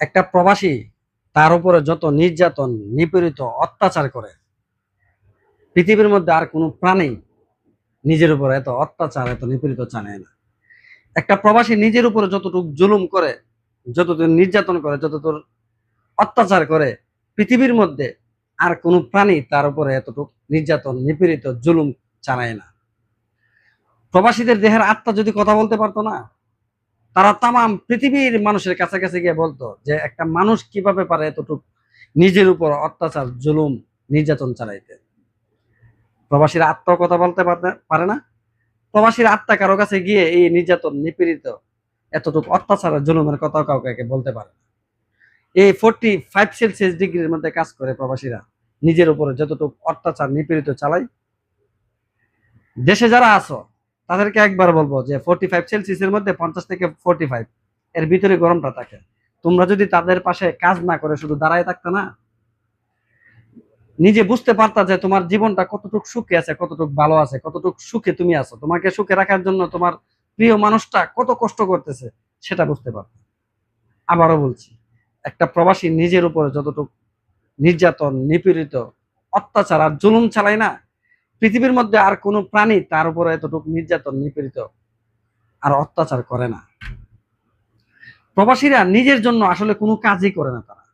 একটা প্রবাসী তার উপরে যত নির্যাতন, নিপীড়িত, অত্যাচার করে, পৃথিবীর মধ্যে আর কোনো প্রাণী নিজের উপর এত অত্যাচার, এত নিপীড়িত জানে না। একটা প্রবাসী নিজের উপরে যতটুকু জুলুম করে, যতটুকু নির্যাতন করে, যতটুকু অত্যাচার করে, পৃথিবীর মধ্যে আর কোনো প্রাণী তার উপরে এতটুকু নির্যাতন, নিপীড়িত, জুলুম চালায় না। প্রবাসীদের দেহের আত্মা যদি কথা বলতে পারতো না তারা তামাম পৃথিবীর মানুষের কাছাকাছি গিয়ে বলতো যে একটা মানুষ কীভাবে পারে এতটুকু নিজের উপর অত্যাচার, জুলুম, নির্যাতন চালাইতে। প্রবাসীর আত্মা কথা বলতে পারে না। প্রবাসীর আত্মা কারও কাছে গিয়ে এই নির্যাতন, নিপীড়িত, এতটুকু অত্যাচারের জুলুমের কথাও কাউকে বলতে পারে না। এই ফোরটি ফাইভ সেলসিয়াস ডিগ্রির মধ্যে কাজ করে প্রবাসীরা। নিজের উপরে যতটুকু অত্যাচার, নিপীড়িত চালায়। দেশে যারা আছো তাদেরকে একবার বলব যে ফোরটি ফাইভ সেলসিয়াসের মধ্যে পঞ্চাশ থেকে ফোরটি ফাইভ এর ভিতরে গরমটা থাকে। তোমরা যদি তাদের পাশে কাজ না করে, শুধু দাঁড়ায় থাকতে না, নিজে বুঝতে পারতা যে তোমার জীবনটা কতটুকু সুখে আছে, কতটুকু ভালো আছে, কতটুকু সুখে তুমি আছো। তোমাকে সুখে রাখার জন্য তোমার প্রিয় মানুষটা কত কষ্ট করতেছে, সেটা বুঝতে পারতা। আবারও বলছি, একটা প্রবাসী নিজের উপরে যতটুকু নির্যাতন, নিপীড়িত, অত্যাচার আর জুলুম চালায় না পৃথিবীর মধ্যে আর কোনো প্রাণী তার উপরে এতটুকু নির্যাতন, নিপীড়িত আর অত্যাচার করে না। প্রবাসীরা নিজের জন্য আসলে কোনো কাজই করে না তারা।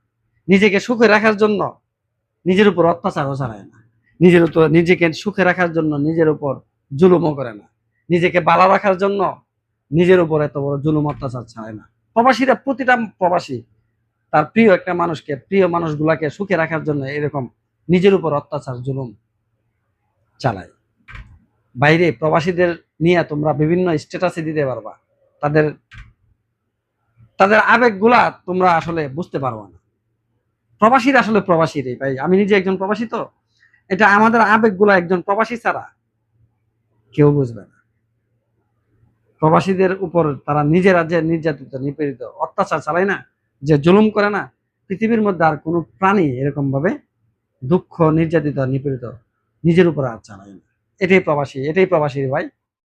নিজেকে সুখে রাখার জন্য নিজের উপর অত্যাচারও চালায় না। নিজের উপর, নিজেকে সুখে রাখার জন্য নিজের উপর জুলুমও করে না। নিজেকে বালা রাখার জন্য নিজের উপর এত বড় জুলুম, অত্যাচার চালায় না। প্রবাসীরা প্রতিটা প্রবাসী তার প্রিয় একটা মানুষকে, প্রিয় মানুষগুলাকে সুখে রাখার জন্য এরকম নিজের উপর অত্যাচার, জুলুম চালায়। বাইরে প্রবাসীদের নিয়ে তোমরা বিভিন্ন স্ট্যাটাসে দিতে পারবা। তাদের তাদের আবেগগুলা তোমরা আসলে বুঝতে পারবা না। প্রবাসীর আসলে প্রবাসী রে ভাই। আমি নিজে একজন প্রবাসী তো। এটা আমাদের আবেগগুলা একজন প্রবাসী ছাড়া কেউ বুঝবে না। প্রবাসীদের উপর তারা নিজেরা যে নির্যাতিত, নিপীড়িত, অত্যাচার চালায় না, যে জুলুম করে না। পৃথিবীর মধ্যে আর কোনো প্রাণী এরকম ভাবে দুঃখ, নির্যাতিত, নিপীড়িত নিজের উপর আর চালায়। না এটাই প্রবাসী এটাই প্রবাসী ভাই।